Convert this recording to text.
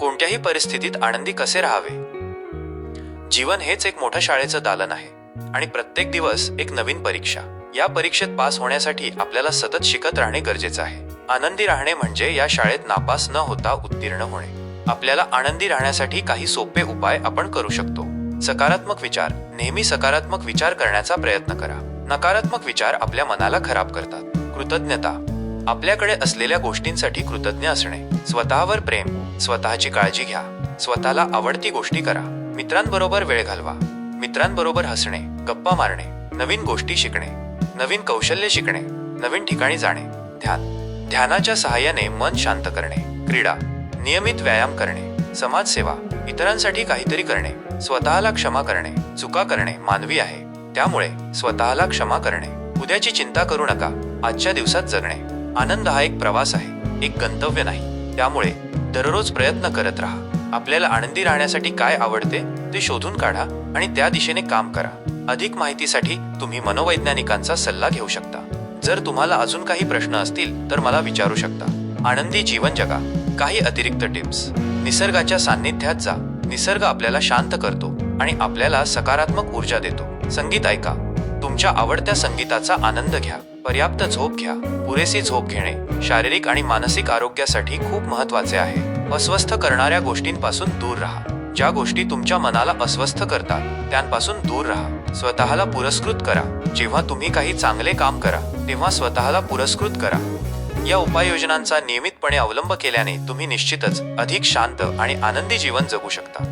कोणत्याही परिस्थितीत आनंदी कसे राहावे? जीवन हेच एक मोठं शाळेचं दालन आहे आणि प्रत्येक दिवस एक नवीन परीक्षा. या परीक्षेत पास होण्यासाठी आपल्याला सतत शिकत राहणे गरजेचं आहे. आनंदी राहणे म्हणजे या शाळेत नापास न होता उत्तीर्ण होणे. आपल्याला आनंदी राहण्यासाठी काही सोपे उपाय आपण करू शकतो. सकारात्मक विचार. नेहमी सकारात्मक विचार करण्याचा प्रयत्न करा. नकारात्मक विचार आपल्या मनाला खराब करतात. कृतज्ञता. आपल्याकडे असलेल्या गोष्टींसाठी कृतज्ञ असणे स्वतःवर प्रेम स्वतःची काळजी घ्या स्वतःला आवडती गोष्टी करा मित्रांबरोबर वेळ घालवा मित्रांबरोबर हसणे गप्पा मारणे नवीन गोष्टी शिकणे नवीन कौशल्य शिकणे नवीन ठिकाणी जाणे ध्यान ध्यानाच्या सहाय्याने मन शांत करणे क्रीडा नियमित व्यायाम करणे समाजसेवा इतरांसाठी काहीतरी करणे स्वतःला क्षमा करणे चुका करणे मानवी आहे त्यामुळे स्वतःला क्षमा करणे उद्याची चिंता करू नका आजच्या दिवसात जगणे. आनंद हा एक प्रवास आहे एक गंतव्य नाही. त्यामुळे दररोज प्रयत्न करत राहा. आपल्याला आनंदी राहण्यासाठी काय आवडते ते शोधून काढा आणि त्या दिशेने काम करा. अधिक माहितीसाठी तुम्ही मनोवैज्ञानिकांचा सल्ला घेऊ शकता. जर तुम्हाला अजून काही प्रश्न असतील तर मला विचारू शकता. आनंदी जीवन जगा. काही अतिरिक्त टिप्स. निसर्गाच्या सान्निध्यात जा. निसर्ग आपल्याला शांत करतो आणि आपल्याला सकारात्मक ऊर्जा देतो. संगीत ऐका. तुमच्या आवडत्या संगीताचा आनंद घ्या. पर्याप्त झोप घ्या. पुरेशी झोप घेणे शारीरिक आणि मानसिक आरोग्यासाठी खूप महत्त्वाचे आहे. अस्वस्थ करणाऱ्या गोष्टींपासून दूर राहा. ज्या गोष्टी तुमच्या मनाला अस्वस्थ करतात त्यांपासून दूर राहा. स्वतःला पुरस्कृत करा. जेव्हा तुम्ही काही चांगले काम करा तेव्हा स्वतःला पुरस्कृत करा. या उपाययोजनांचा नियमितपणे अवलंब केल्याने तुम्ही निश्चितच अधिक शांत आणि आनंदी जीवन जगू शकता.